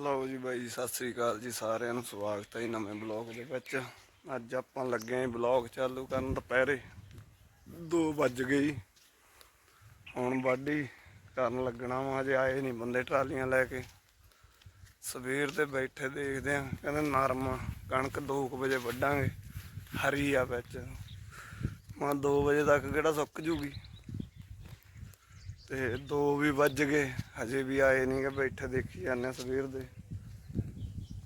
ਲਓ ਜੀ ਬਾਈ, ਸਤਿ ਸ੍ਰੀ ਅਕਾਲ ਜੀ ਸਾਰਿਆਂ ਨੂੰ, ਸਵਾਗਤ ਹੈ ਜੀ ਨਵੇਂ ਬਲੌਗ ਦੇ ਵਿੱਚ। ਅੱਜ ਆਪਾਂ ਲੱਗੇ ਆਂ ਬਲੌਗ ਚਾਲੂ ਕਰਨ ਦੁਪਹਿਰੇ। 2 ਵੱਜ ਗਏ ਜੀ। ਹੁਣ ਵਾਢੀ ਕਰਨ ਲੱਗਣਾ ਵਾ ਅਜੇ ਆਏ ਨਹੀਂ ਬੰਦੇ ਟਰਾਲੀਆਂ ਲੈ ਕੇ। ਸਵੇਰ ਦੇ ਬੈਠੇ ਦੇਖਦੇ ਆਂ ਕਹਿੰਦੇ ਨਰਮ ਕਣਕ 2 ਵਜੇ ਵੱਢਾਂਗੇ, ਹਰੀ ਆ ਵਿੱਚ। ਮਾ 2 ਵਜੇ ਤੱਕ ਕਿਹੜਾ ਸੁੱਕ ਜੂਗੀ? ਤੇ 2 ਵੀ ਵੱਜ ਗਏ, ਹਜੇ ਵੀ ਆਏ ਨਹੀਂ ਕਿ ਬੈਠੇ ਦੇਖੀ ਜਾਂਦੇ ਹਾਂ ਸਵੇਰ ਦੇ।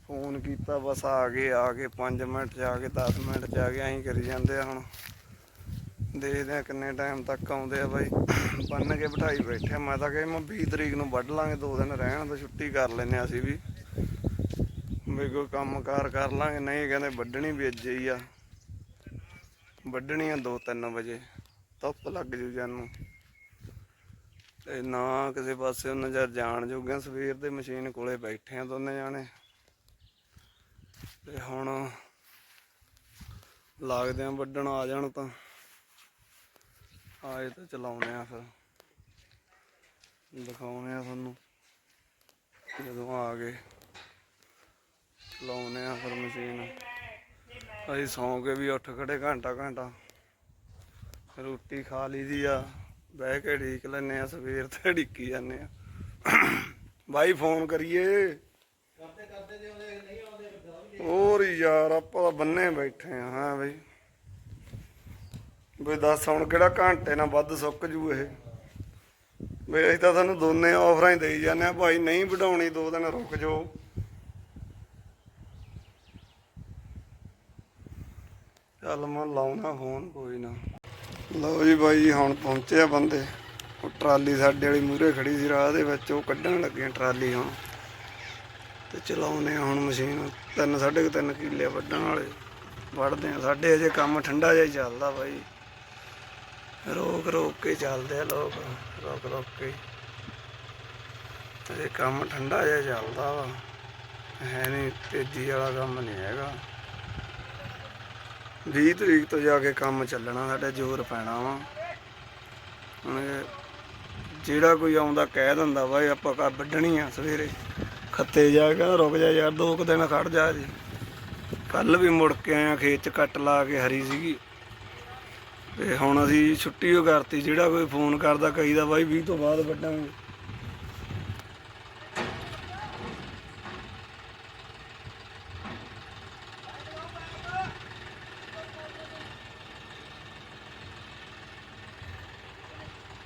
ਫੋਨ ਕੀਤਾ, ਬਸ ਆ ਗਏ, ਆ ਕੇ 5 ਮਿੰਟ ਚ ਆ ਕੇ 10 ਮਿੰਟ ਚ ਆ ਕੇ ਐਂ ਕਰੀ ਜਾਂਦੇ ਆ ਹੁਣ। ਦੇਖਦੇ ਆ ਕਿੰਨੇ ਟਾਈਮ ਤੱਕ ਆਉਂਦੇ ਆ ਬਾਈ। ਬੰਨ ਕੇ ਬਿਠਾਈ ਬੈਠੇ ਮੈਂ ਤਾਂ ਕਹੇ ਮੈਂ 20 ਤਰੀਕ ਨੂੰ ਵੱਢ ਲਾਂਗੇ, ਦੋ ਦਿਨ ਰਹਿਣ ਤੋਂ ਛੁੱਟੀ ਕਰ ਲੈਨੇ ਆ ਅਸੀਂ ਵੀ। ਵੀ ਕੋਈ ਕੰਮ ਕਾਰ ਕਰ ਲਾਂਗੇ। ਨਹੀਂ ਕਹਿੰਦੇ ਵੱਢਣੀ ਵੀ ਅੱਜ ਹੀ ਆ। ਵੱਢਣੀ ਆ 2-3 ਵਜੇ। ਧੁੱਪ ਲੱਗ ਜੂ ਜਾਨੂੰ। ਤੇ ਨਾ ਕਿਸੇ ਪਾਸੇ ਉਹਨਾਂ ਜਰ ਜਾਣ ਜੋਗੇ ਸਵੇਰ ਦੇ ਮਸ਼ੀਨ ਕੋਲੇ ਬੈਠੇ ਆ ਦੋਨੇ ਜਾਣੇ। ਤੇ ਹੁਣ ਲੱਗਦੇ ਆ ਵੱਢਣ ਆ ਜਾਣ ਤਾਂ। ਆਏ ਤਾਂ ਚਲਾਉਣੇ ਆ ਫਿਰ। ਦਿਖਾਉਣੇ ਆ ਤੁਹਾਨੂੰ। ਜਦੋਂ ਆ ਗਏ, ਚਲਾਉਣੇ ਆ ਫਿਰ ਮਸ਼ੀਨ। ਅਸੀਂ ਸੌਂ ਕੇ ਵੀ ਉੱਠ ਖੜੇ ਘੰਟਾ ਘੰਟਾ ਰੋਟੀ ਖਾ ਲਈ ਦੀ ਆ। ਬਹਿ ਕੇ ਢੀਕ ਲੈਨੇ ਆ ਸਵੇਰ ਤੇ ਢੀਕੀ ਜਾਂਦੇ ਆ ਬਾਈ ਫੋਨ ਕਰੀਏ। ਕਰਦੇ ਕਰਦੇ ਜੇ ਉਹਦੇ ਨਹੀਂ ਆਉਂਦੇ ਹੋਰ ਯਾਰ, ਆਪਾਂ ਬੰਨੇ ਬੈਠੇ ਆ ਹਾਂ ਬਈ। ਬਈ ਦੱਸ, ਹੁਣ ਕਿਹੜਾ ਘੰਟੇ ਨਾਲ ਵੱਧ ਸੁੱਕ ਜੂ ਇਹ? ਬਈ ਅਸੀਂ ਤਾਂ ਤੁਹਾਨੂੰ ਦੋਨੇ ਆਫਰਾਂ ਹੀ ਦੇਈ ਜਾਂਦੇ ਆ ਭਾਈ ਨਹੀਂ ਵਡਾਉਣੀ ਦੋ ਦਿਨ ਰੁਕ ਜਾਓ। ਚੱਲ ਮੈਂ ਲਾਉਣਾ ਫੋਨ, ਕੋਈ ਨਾ। ਲਓ ਜੀ ਬਾਈ ਜੀ ਹੁਣ ਪਹੁੰਚੇ ਆ ਬੰਦੇ। ਉਹ ਟਰਾਲੀ ਸਾਡੇ ਵਾਲੀ ਮੂਰੇ ਖੜੀ ਸੀ ਰਾਹ ਦੇ ਵਿੱਚ, ਉਹ ਕੱਢਣ ਲੱਗੇ ਟਰਾਲੀ ਹੁਣ। ਤੇ ਚਲਾਉਨੇ ਆ ਹੁਣ ਮਸ਼ੀਨ, ਤਿੰਨ, ਸਾਢੇ ਕੁ ਤਿੰਨ ਕਿੱਲੇ ਵੱਢਣ ਵਾਲੇ। ਵੱਢਦੇ ਆ, ਸਾਡੇ ਅਜੇ ਕੰਮ ਠੰਡਾ ਜਿਹਾ ਹੀ ਚੱਲਦਾ ਬਾਈ। ਰੋਕ ਰੋਕ ਕੇ ਚੱਲਦੇ ਆ ਲੋਕ, ਰੋਕ ਰੋਕ ਕੇ। ਅਜੇ ਕੰਮ ਠੰਡਾ ਜਿਹਾ ਚੱਲਦਾ ਵਾ। ਹੈ ਨਹੀਂ, ਤੇਜ਼ੀ ਵਾਲਾ ਕੰਮ ਨਹੀਂ ਹੈਗਾ। 20 ਤਰੀਕ ਤੋਂ ਜਾ ਕੇ ਕੰਮ ਚੱਲਣਾ, ਸਾਡੇ ਜ਼ੋਰ ਪੈਣਾ ਵਾ। ਹੁਣ ਜਿਹੜਾ ਕੋਈ ਆਉਂਦਾ ਕਹਿ ਦਿੰਦਾ ਵਾ, ਇਹ ਆਪਾਂ ਕਾ ਵੱਢਣੀ ਆ ਸਵੇਰੇ। ਖੱਤੇ ਜਾ ਕੇ ਰੁਕ ਜਾ ਯਾਰ, ਦੋ ਕੁ ਦਿਨ ਖੜ ਜਾ ਜੀ। ਕੱਲ ਵੀ ਮੁੜ ਕੇ ਆਇਆ ਖੇਤ ਚ ਕੱਟ ਲਾ ਕੇ ਹਰੀ ਸੀਗੀ। ਤੇ ਹੁਣ ਅਸੀਂ ਛੁੱਟੀ ਹੋ ਕਰਤੀ, ਜਿਹੜਾ ਕੋਈ ਫੋਨ ਕਰਦਾ ਕਹੀਦਾ, ਬਾਈ 20 ਤੋਂ ਬਾਅਦ ਵੱਢਾਂਗੇ।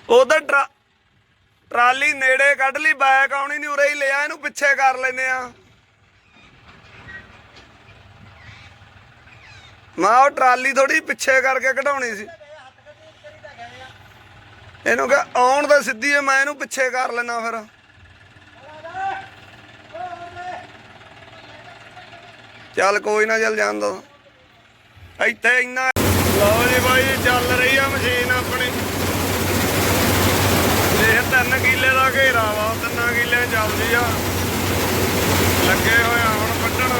ਉਧਰ ਟਰਾ ਟਰਾਲੀ ਨੇੜੇ ਕੱਢ ਲਈ ਬੈਕ ਆਉਣੀ ਨਹੀਂ, ਉਰੇ ਹੀ ਲਿਆ ਇਹਨੂੰ ਪਿੱਛੇ ਕਰ ਲੈਨੇ ਆ। ਮੈਂ ਉਹ ਟਰਾਲੀ ਥੋੜੀ ਪਿੱਛੇ ਕਰਕੇ ਕਢਾਉਣੀ ਸੀ। ਇਹਨੂੰ ਕਹ, ਆਉਣ ਦਾ ਸਿੱਧੀ ਹੈ, ਮੈਂ ਇਹਨੂੰ ਪਿੱਛੇ ਕਰ ਲੈਣਾ ਫਿਰ। ਚੱਲ ਕੋਈ ਨਾ, ਚੱਲ ਜਾਂਦਾ ਇੱਥੇ ਇੰਨਾ ਲਓ ਜੀ ਬਾਈ, ਚੱਲ ਰਹੀ ਆ ਮਸ਼ੀਨ ਆਪਣੀ ਇਹ ਤਿੰਨ ਕਿੱਲੇ ਦਾ ਘੇਰਾ ਵਾ ਤਿੰਨਾਂ ਕਿੱਲੇ ਚੱਲਦੀ ਆ। ਲੱਗੇ ਹੋਏ ਆ ਹੁਣ ਵੱਢਣ।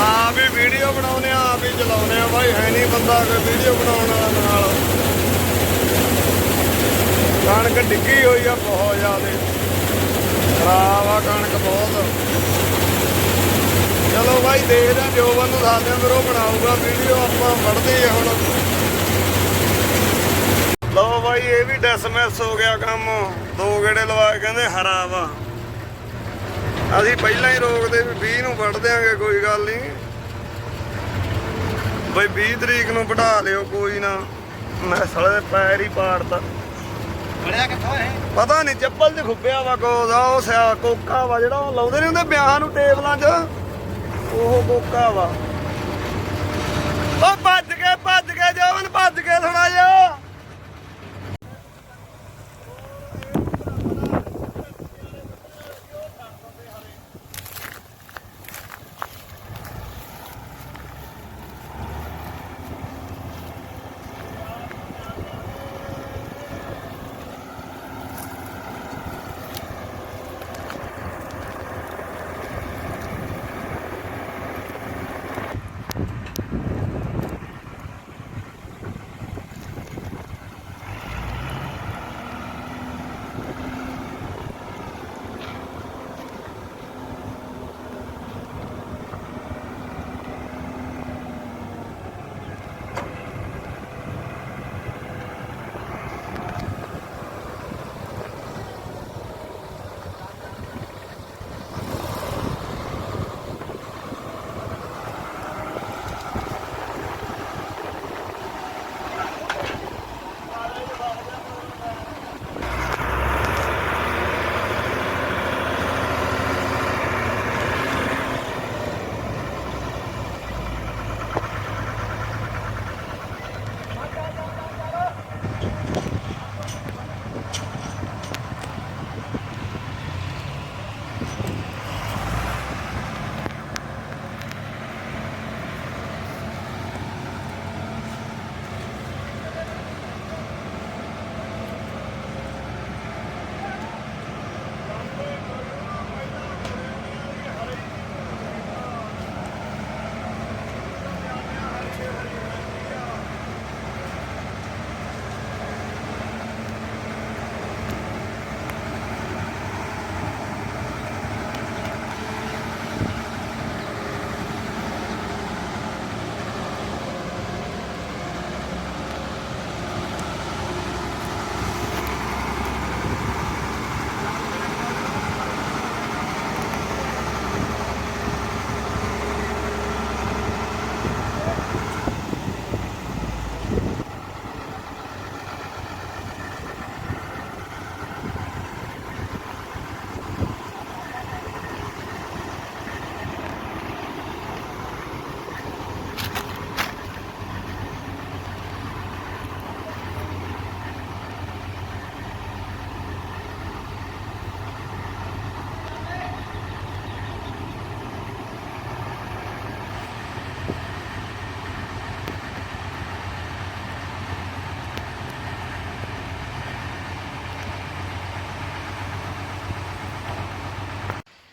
ਆਪ ਹੀ ਵੀਡੀਓ ਬਣਾਉਨੇ ਆ, ਆਪ ਚਲਾਉਨੇ ਆ। ਬਾਈ ਹੈ ਨਹੀਂ ਬੰਦਾ ਕੋਈ ਵੀਡੀਓ ਬਣਾਉਣ ਵਾਲਾ ਨਾਲ। ਕਣਕ ਡਿੱਗੀ ਹੋਈ ਆ ਬਹੁਤ ਜ਼ਿਆਦੇ। ਖਰਾਬ ਆ ਕਣਕ ਬਹੁਤ। ਚਲੋ ਬਾਈ ਦੇਖਦੇ ਆ ਜੋਬਨ ਨੂੰ ਦੱਸਦੇ ਆ ਫਿਰ ਉਹ ਬਣਾਊਗਾ। ਵੀਡੀਓ ਆਪਾਂ ਵੜਦੇ ਹੁਣ। ਲਓ ਬਾਈ ਇਹ ਵੀ ਡਿਸਮਿਸ ਹੋ ਗਿਆ ਕੰਮ। ਦੋ ਗੇੜੇ ਲਵਾਏ ਕਹਿੰਦੇ ਹਰਾ ਵਾ। ਅਸੀਂ ਪਹਿਲਾਂ ਹੀ ਰੋਕਦੇ ਵੀ 20 ਨੂੰ ਵੱਢ ਦਿਆਂਗੇ ਕੋਈ ਗੱਲ ਨਹੀਂ। ਬਈ 20 ਤਰੀਕ ਨੂੰ ਵਢਾ ਲਿਓ ਕੋਈ ਨਾ। ਮੈਂ ਸਾਲੇ ਦੇ ਪੈਰ ਹੀ ਪਾੜਤਾ। ਖੜਿਆ ਕਿੱਥੋਂ ਹੈ ਪਤਾ ਨਹੀਂ ਚੱਪਲ 'ਚ ਖੁੱਬਿਆ ਵਾ ਕੋਦਾ ਉਹ ਸਿਆ ਕੋਕਾ ਵਾ ਜਿਹੜਾ ਉਹ ਲਾਉਂਦੇ ਨਹੀਂ ਹੁੰਦੇ ਵਿਆਹਾਂ ਨੂੰ ਟੇਬਲਾਂ 'ਚ? ਉਹ ਕੋਕਾ ਵਾ। ਉਹ ਭੱਜ ਕੇ ਭੱਜ ਕੇ ਜਵਨ ਭੱਜ ਕੇ ਥੋੜਾ ਜਿਹਾ।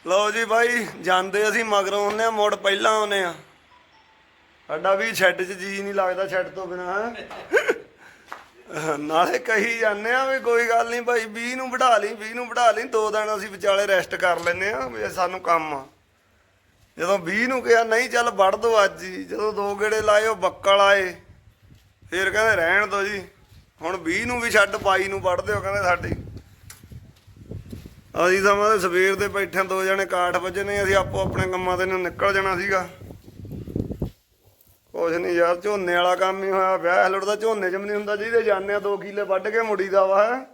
ਲਓ ਜੀ ਬਾਈ, ਜਾਂਦੇ ਅਸੀਂ ਮਗਰੋਂ ਆਉਂਦੇ ਆ ਮੁੜ ਪਹਿਲਾਂ ਆਉਂਦੇ ਆ ਸਾਡਾ ਵੀ ਛੱਡ 'ਚ ਜੀ ਨਹੀਂ ਲੱਗਦਾ ਛੱਡ ਤੋਂ ਬਿਨਾ ਨਾਲੇ ਕਹੀ ਜਾਂਦੇ ਆ ਵੀ ਕੋਈ ਗੱਲ ਨਹੀਂ ਭਾਈ 20 ਨੂੰ ਵਢਾ ਲਈ 20 ਨੂੰ ਵਢਾ ਲਈ, ਦੋ ਦਿਨ ਅਸੀਂ ਵਿਚਾਲੇ ਰੈਸਟ ਕਰ ਲੈਨੇ ਆ ਵੀ ਇਹ ਸਾਨੂੰ ਕੰਮ ਆ। ਜਦੋਂ 20 ਨੂੰ ਕਿਹਾ, ਨਹੀਂ ਚੱਲ ਵੜ ਦੋ ਅੱਜ ਹੀ, ਜਦੋਂ ਦੋ ਗੇੜੇ ਲਾਏ, ਉਹ ਬੱਕਲ ਆਏ। ਫਿਰ ਕਹਿੰਦੇ ਰਹਿਣ ਦੋ ਜੀ, ਹੁਣ 20 ਨੂੰ ਵੀ ਛੱਡ ਪਾਈ ਨੂੰ ਵੜ ਦਿਓ, ਕਹਿੰਦੇ ਸਾਡੀ। ਅਸੀਂ ਤਾਂ ਦੇ ਸਵੇਰ ਦੇ ਬੈਠੇ ਦੋ ਜਣੇ ਕਾਠ ਵੱਜਣੇ, ਅਸੀਂ ਆਪੋ ਆਪਣੇ ਕੰਮਾਂ ਤੇ ਨੂੰ ਨਿਕਲ ਜਾਣਾ ਸੀਗਾ। ਕੁਛ ਨਹੀਂ ਯਾਰ, ਝੋਨੇ ਵਾਲਾ ਕੰਮ ਹੀ ਹੋਇਆ, ਵਿਆਹ ਲੁੱਟਦਾ ਝੋਨੇ ਚ ਨਹੀਂ ਹੁੰਦਾ, ਜਿਹਦੇ ਜਾਂਦੇ ਆ ਦੋ ਕਿੱਲੇ ਵੱਢ ਕੇ ਮੁੜੀ ਦਾ ਵਾ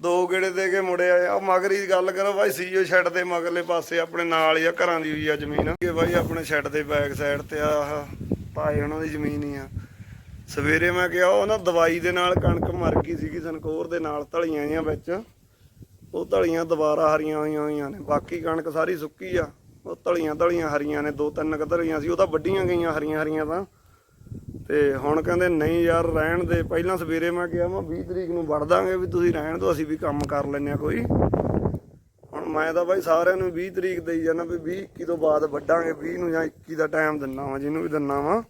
ਦੋ ਗੇੜੇ ਦੇ ਕੇ ਮੁੜੇ ਆ। ਮਗਰੀ ਦੀ ਗੱਲ ਕਰੋ ਬਾਈ, ਸੀਓ ਛੱਡ ਦੇ ਮਗਰਲੇ ਪਾਸੇ ਆਪਣੇ ਨਾਲ ਹੀ ਆ, ਘਰਾਂ ਦੀ ਹੋਈ ਆ ਜ਼ਮੀਨ। ਕਿ ਬਾਈ ਆਪਣੇ ਛੱਡ ਦੇ ਬੈਕ ਸਾਈਡ ਤੇ ਆ, ਆਹ ਉਹਨਾਂ ਦੀ ਜ਼ਮੀਨ ਹੀ ਆ। ਸਵੇਰੇ ਮੈਂ ਕਿਹਾ ਉਹ ਨਾ ਦਵਾਈ ਦੇ ਨਾਲ ਕਣਕ ਮਰ ਗਈ ਸੀਗੀ ਸਨਕੋਰ ਦੇ ਨਾਲ ਧਲੀਆਂ ਜੀਆਂ ਵਿੱਚ। ਉਹ ਧਲੀਆਂ ਦੁਬਾਰਾ ਹਰੀਆਂ ਹੋਈਆਂ ਹੋਈਆਂ ਨੇ। ਬਾਕੀ ਕਣਕ ਸਾਰੀ ਸੁੱਕੀ ਆ। ਉਹ ਧਲੀਆਂ ਧਲੀਆਂ ਹਰੀਆਂ ਨੇ, ਦੋ ਤਿੰਨ ਕੁ ਧਲੀਆਂ ਸੀ। ਉਹ ਤਾਂ ਵੱਡੀਆਂ ਗਈਆਂ ਹਰੀਆਂ ਹਰੀਆਂ ਤਾਂ। ਤੇ ਹੁਣ ਕਹਿੰਦੇ, ਨਹੀਂ ਯਾਰ, ਰਹਿਣ ਦੇ। ਪਹਿਲਾਂ ਸਵੇਰੇ ਮੈਂ ਕਿਹਾ, ਮੈਂ 20 ਤਰੀਕ ਨੂੰ ਵੜ ਦਾਂਗੇ ਵੀ ਤੁਸੀਂ ਰਹਿਣ ਦਿਓ, ਅਸੀਂ ਵੀ ਕੰਮ ਕਰ ਲੈਨੇ ਆ ਕੋਈ। ਹੁਣ ਮੈਂ ਤਾਂ ਬਾਈ ਸਾਰਿਆਂ ਨੂੰ 20 ਤਰੀਕ ਦੇਈ ਜਾਣਾ ਵੀ 20 21 ਤੋਂ ਬਾਅਦ ਵੱਢਾਂਗੇ। 20 ਨੂੰ ਜਾਂ 21 ਦਾ ਟਾਈਮ ਦਿੰਨਾ ਵਾ, ਜਿਹਨੂੰ ਵੀ ਦਿੰਨਾ ਵਾਂ।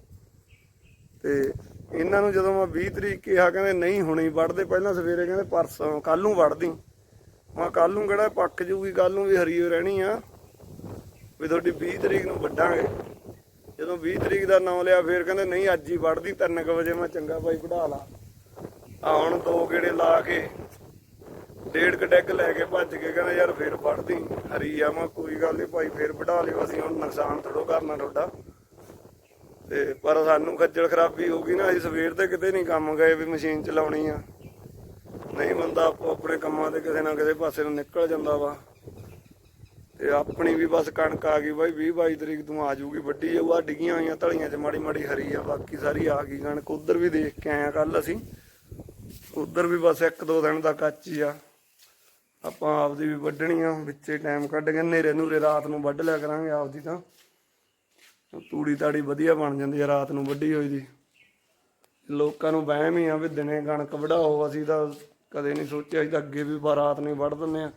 ਤੇ ਇਹਨਾਂ ਨੂੰ ਜਦੋਂ ਮੈਂ 20 ਤਰੀਕ ਕਿਹਾ, ਕਹਿੰਦੇ, ਨਹੀਂ ਹੁਣੇ ਵੜਦੇ ਪਹਿਲਾਂ ਸਵੇਰੇ ਕਹਿੰਦੇ, ਪਰਸੋਂ ਕੱਲ ਨੂੰ ਵੜਦੀ ਮੈਂ ਕੱਲ ਨੂੰ ਕਿਹੜਾ ਪੱਕ ਜੂਗੀ ਕੱਲ ਨੂੰ ਵੀ ਹਰੀ ਹੋ ਰਹਿਣੀ ਆ। ਵੀ ਤੁਹਾਡੀ 20 ਤਰੀਕ ਨੂੰ ਵੱਢਾਂਗੇ। ਜਦੋਂ 20 ਤਰੀਕ ਦਾ ਨਾਂ ਲਿਆ, ਫੇਰ ਕਹਿੰਦੇ ਨਹੀਂ, ਅੱਜ ਹੀ ਵੜਦੀ 3 ਵਜੇ ਮੈਂ ਚੰਗਾ ਭਾਈ ਵਢਾ ਲਾ। ਆ ਹੁਣ ਦੋ ਗੇੜੇ ਲਾ ਕੇ, ਡੇਢ ਕ ਡੈਗ ਲੈ ਕੇ ਭੱਜ ਕੇ ਕਹਿੰਦਾ, ਯਾਰ ਫੇਰ ਵੜਦੀ ਹਰੀ ਆ ਮੈਂ, ਕੋਈ ਗੱਲ ਨਹੀਂ ਭਾਈ, ਫੇਰ ਵਢਾ ਲਿਓ, ਅਸੀਂ ਹੁਣ ਨੁਕਸਾਨ ਥੋੜੋ ਕਰਨਾ ਤੁਹਾਡਾ। ਤੇ ਪਰ ਸਾਨੂੰ ਖੱਜਲ ਖਰਾਬੀ ਹੋ ਗਈ ਨਾ, ਅਸੀਂ ਸਵੇਰ ਤੇ ਕਿਤੇ ਨਹੀਂ ਕੰਮ ਗਏ ਵੀ ਮਸ਼ੀਨ ਚਲਾਉਣੀ ਆ। ਨਹੀਂ ਬੰਦਾ ਆਪੋ ਆਪਣੇ ਕੰਮਾਂ ਤੇ ਕਿਸੇ ਨਾ ਕਿਸੇ ਪਾਸੇ ਨੂੰ ਨਿਕਲ ਜਾਂਦਾ ਵਾ। ਤੇ ਆਪਣੀ ਵੀ ਬਸ ਕਣਕ ਆ ਗਈ ਬਾਈ 20 22 ਤਰੀਕ ਤੋਂ ਆ ਜੂਗੀ ਵੱਡੀ ਜਾਊ ਆ ਡਿੱਗੀਆਂ ਹੋਈਆਂ ਧਲੀਆਂ 'ਚ ਮਾੜੀ ਮਾੜੀ ਹਰੀ ਆ, ਬਾਕੀ ਸਾਰੀ ਆ ਗਈ ਕਣਕ। ਉਧਰ ਵੀ ਦੇਖ ਕੇ ਆਇਆ ਕੱਲ ਅਸੀਂ। ਉਧਰ ਵੀ ਬਸ ਇੱਕ ਦੋ ਦਿਨ ਦਾ ਕੱਚ ਹੀ ਆ। ਆਪਾਂ ਆਪਦੀ ਵੀ ਵੱਢਣੀ ਆ, ਵਿੱਚੇ ਟਾਈਮ ਕੱਢ ਕੇ ਨੇਰੇ ਨੂਰੇ ਰਾਤ ਨੂੰ ਵੱਢ ਲਿਆ ਕਰਾਂਗੇ ਆਪਦੀ ਤਾਂ। ਤੂੜੀ ਤਾੜੀ ਵਧੀਆ ਬਣ ਜਾਂਦੀ ਆ ਰਾਤ ਨੂੰ ਵੱਢੀ ਹੋਈ ਦੀ। ਲੋਕਾਂ ਨੂੰ ਵਹਿਮ ਹੀ ਆ ਵੀ ਦਿਨੇ ਕਣਕ ਵਢਾਓ, ਅਸੀਂ ਤਾਂ ਕਦੇ ਨਹੀਂ ਸੋਚਿਆ ਅਸੀਂ ਤਾਂ ਅੱਗੇ ਵੀ ਬਾ ਰਾਤ ਨੂੰ ਹੀ ਵੱਢ ਦਿੰਦੇ ਆ।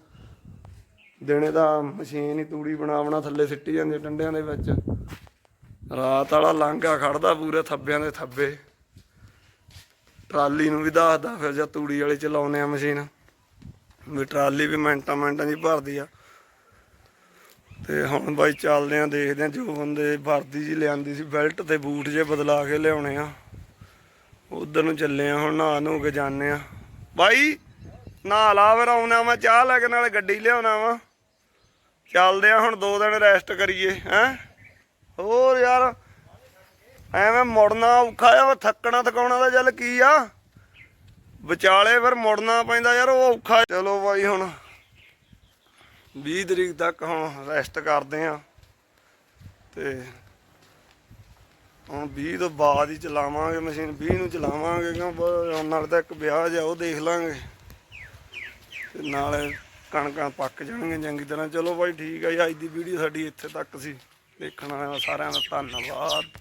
ਦਿਨੇ ਤਾਂ ਮਸ਼ੀਨ ਹੀ ਤੂੜੀ ਬਣਾ ਬਣਾ ਥੱਲੇ ਸਿੱਟੀ ਜਾਂਦੀ ਆ ਟੰਡਿਆਂ ਦੇ ਵਿੱਚ। ਰਾਤ ਵਾਲਾ ਲਾਂਘਾ ਖੜਦਾ ਪੂਰੇ ਥੱਬਿਆਂ ਦੇ ਥੱਬੇ। ਟਰਾਲੀ ਨੂੰ ਵੀ ਦੱਸਦਾ ਫਿਰ ਜਦ ਤੂੜੀ ਵਾਲੇ ਚਲਾਉਨੇ ਆ ਮਸ਼ੀਨ। ਵੀ ਟਰਾਲੀ ਵੀ ਮਿੰਟਾਂ ਮਿੰਟਾਂ ਦੀ ਭਰਦੀ ਆ। ਤੇ ਹੁਣ ਬਾਈ ਚੱਲਦੇ ਆ, ਦੇਖਦੇ ਆ, ਜੋ ਬੰਦੇ ਵਰਦੀ ਜੀ ਲਿਆਂਦੀ ਸੀ, ਬੈਲਟ ਤੇ ਬੂਟ ਜੇ ਬਦਲਾ ਕੇ ਲਿਆਉਣੇ ਆ। ਉਧਰ ਨੂੰ ਚੱਲੇ ਆ, ਹੁਣ ਨਹਾ ਨੂੰ ਕੇ ਜਾਂਦੇ ਆ। ਬਾਈ ਨਹਾ ਲਾ ਫਿਰ ਆਉਣਾ ਮੈਂ ਚਾਹ ਲੈ ਕੇ ਨਾਲ ਗੱਡੀ ਲਿਆਉਣਾ ਵਾ। ਚੱਲਦੇ ਆ ਹੁਣ ਦੋ ਦਿਨ ਰੈਸਟ ਕਰੀਏ, ਹੈ? ਹੋਰ ਯਾਰ, ਐਵੇਂ ਮੁੜਨਾ ਔਖਾ ਆ ਵਾ ਥੱਕਣਾ ਥਕਾਉਣਾ ਦਾ ਚੱਲ ਕੀ ਆ? ਵਿਚਾਲੇ ਫਿਰ ਮੁੜਨਾ ਪੈਂਦਾ ਯਾਰ, ਉਹ ਔਖਾ ਚਲੋ ਬਾਈ ਹੁਣ 20 ਤਰੀਕ ਤੱਕ ਹੁਣ ਰੈਸਟ ਕਰਦੇ ਆ। ਤੇ ਹੁਣ 20 ਤੋਂ ਬਾਅਦ ਹੀ ਚਲਾਵਾਂਗੇ, ਮਸ਼ੀਨ 20 ਨੂੰ ਚਲਾਵਾਂਗੇ, ਕਿਉਂ ਬ- ਨਾਲ ਤਾਂ ਇੱਕ ਵਿਆਹ ਜਾ ਉਹ ਦੇਖ ਲਾਂਗੇ। ਤੇ ਨਾਲੇ ਕਣਕਾਂ ਪੱਕ ਜਾਣਗੀਆਂ ਚੰਗੀ ਤਰ੍ਹਾਂ। ਚਲੋ ਬਾਈ ਠੀਕ ਆ ਜੀ, ਅੱਜ ਦੀ ਵੀਡੀਓ ਸਾਡੀ ਇੱਥੇ ਤੱਕ ਸੀ। ਦੇਖਣ ਵਾਲਿਆਂ ਦਾ ਸਾਰਿਆਂ ਦਾ ਧੰਨਵਾਦ।